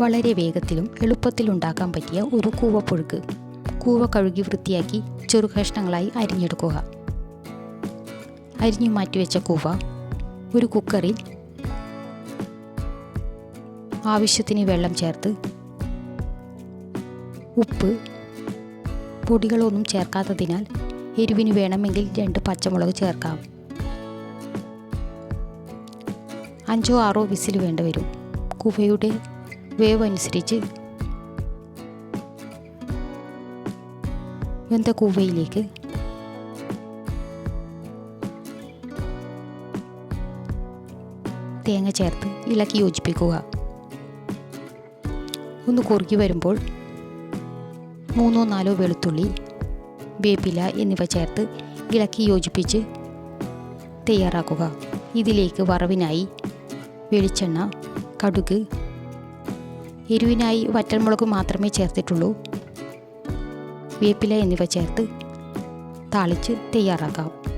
വളരെ വേഗത്തിലും എളുപ്പത്തിലും ഉണ്ടാക്കാൻ പറ്റിയ ഒരു കൂവപ്പുഴുക്ക് കൂവ കഴുകി വൃത്തിയാക്കി ചെറു കഷ്ണങ്ങളായി അരിഞ്ഞെടുക്കുക. അരിഞ്ഞു മാറ്റിവെച്ച കൂവ ഒരു കുക്കറിൽ ആവശ്യത്തിന് വെള്ളം ചേർത്ത് ഉപ്പ് പൊടികളൊന്നും ചേർക്കാത്തതിനാൽ എരിവിന് വേണമെങ്കിൽ രണ്ട് പച്ചമുളക് ചേർക്കാം. അഞ്ചോ ആറോ വിസിൽ വേണ്ടി വരും. കുവയുടെ വേവ് അനുസരിച്ച് വെന്ത കൂവയിലേക്ക് തേങ്ങ ചേർത്ത് ഇളക്കി യോജിപ്പിക്കുക. ഒന്ന് കുറുകി വരുമ്പോൾ മൂന്നോ നാലോ വെളുത്തുള്ളി വേപ്പില എന്നിവ ചേർത്ത് ഇളക്കി യോജിപ്പിച്ച് തയ്യാറാക്കുക. ഇതിലേക്ക് വറവിനായി വെളിച്ചെണ്ണ കടുക് എരിവിനായി വറ്റൽമുളക് മാത്രമേ ചേർത്തിട്ടുള്ളൂ. വേപ്പില എന്നിവ ചേർത്ത് താളിച്ച് തയ്യാറാക്കാം.